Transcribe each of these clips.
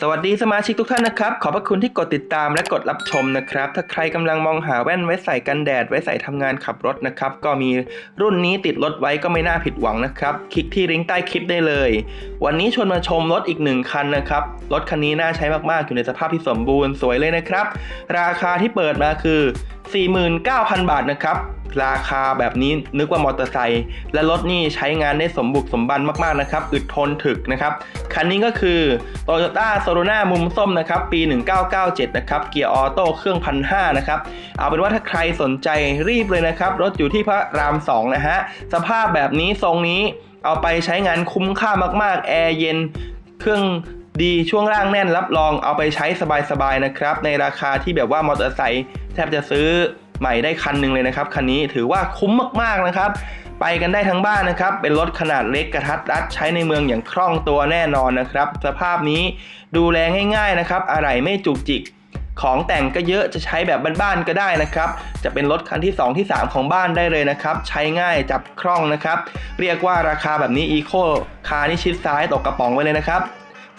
สวัสดีสมาชิกทุกท่านนะครับ ขอบพระคุณที่กดติดตามและกดรับชมนะครับ ถ้าใครกำลังมองหาแว่นไว้ใส่กันแดด ไว้ใส่ทำงานขับรถนะครับ ก็มีรุ่นนี้ติดรถไว้ก็ไม่น่าผิดหวังนะครับ คลิกที่ลิงก์ใต้คลิปได้เลย วันนี้ชวนมาชมรถอีกหนึ่งคันนะครับ รถคันนี้น่าใช้มากๆ อยู่ในสภาพที่สมบูรณ์สวยเลยนะครับ ราคาที่เปิดมาคือ 49,000 บาทนะครับ ราคาแบบนี้นึกว่ามอเตอร์ไซค์และรถนี่ใช้งานได้สมบุกสมบันมากๆนะครับ อึดทนถึกนะครับ คันนี้ก็คือ Toyota s o r o n a มุมส้มนะครับ ปี 1997 นะครับ เกียร์ออโต้เครื่องพันห้านะครับ เอาเป็นว่าถ้าใครสนใจรีบเลยนะครับ รถอยู่ที่พระราม 2 นะฮะ สภาพแบบนี้ทรงนี้เอาไปใช้งานคุ้มค่ามากๆ แอร์เย็น เครื่อง ดีช่วงล่างแน่นรับรองเอาไปใช้สบายๆนะครับ ในราคาที่แบบว่ามอเตอร์ไซค์แทบจะซื้อใหม่ได้คันหนึ่งเลยนะครับ คันนี้ถือว่าคุ้มมากๆนะครับ ไปกันได้ทั้งบ้านนะครับ เป็นรถขนาดเล็กกระทัดรัดใช้ในเมืองอย่างคล่องตัวแน่นอนนะครับ สภาพนี้ดูแลง่ายๆนะครับ อะไรไม่จุกจิกของแต่งก็เยอะจะใช้แบบบ้านๆก็ได้นะครับ จะเป็นรถคันที่ 2 ที่ 3 ของบ้านได้เลยนะครับ ใช้ง่ายจับคล่องนะครับ เรียกว่าราคาแบบนี้อีโคคานี่ชิดซ้ายตกกระป๋องไว้เลยนะครับ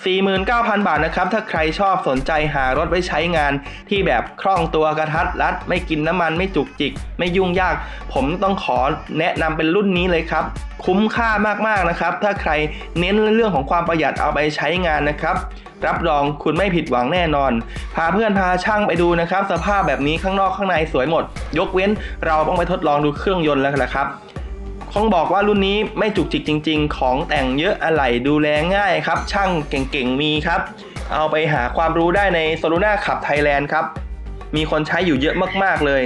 49,000 บาทนะครับ ถ้าใครชอบสนใจหารถไว้ใช้งานที่แบบคล่องตัวกระทัดรัด ไม่กินน้ำมันไม่จุกจิก ไม่ยุ่งยาก ผมต้องขอแนะนำเป็นรุ่นนี้เลยครับ คุ้มค่ามากๆนะครับ ถ้าใครเน้นเรื่องของความประหยัดเอาไปใช้งานนะครับ รับรองคุณไม่ผิดหวังแน่นอน พาเพื่อนพาช่างไปดูนะครับ สภาพแบบนี้ข้างนอกข้างในสวยหมด ยกเว้นเราต้องไปทดลองดูเครื่องยนต์แล้วแหละครับ คงบอกว่ารุ่นนี้ไม่จุกจิกจริง ๆ ของแต่งเยอะอะไหล่ดูแลง่ายครับ ช่างเก่งๆมีครับ เอาไปหาความรู้ได้ในโซลูน่าขับไทยแลนด์ครับ มีคนใช้อยู่เยอะมากๆเลย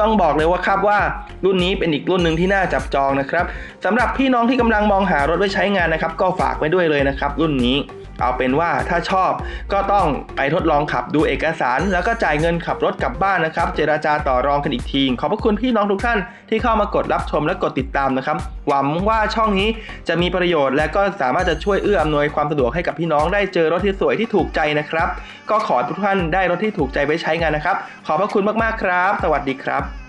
ต้องบอกเลยว่าครับว่ารุ่นนี้เป็นอีกรุ่นหนึ่งที่น่าจับจองนะครับสำหรับพี่น้องที่กำลังมองหารถไว้ใช้งานนะครับ ก็ฝากไว้ด้วยเลยนะครับ รุ่นนี้ เอาเป็นว่าถ้าชอบก็ต้องไปทดลองขับดูเอกสาร แล้วก็จ่ายเงินขับรถกลับบ้านนะครับ เจราจาต่อรองกันอีกที ขอบพระคุณพี่น้องทุกท่านที่เข้ามากดรับชมและกดติดตามนะครับ หวังว่าช่องนี้จะมีประโยชน์ และก็สามารถจะช่วยเอื้ออำนวยความสะดวกให้กับพี่น้องได้เจอรถที่สวยที่ถูกใจนะครับ ก็ขอให้ทุกท่านได้รถที่ถูกใจไว้ใช้งานนะครับ ขอบพระคุณมากๆครับ สวัสดีครับ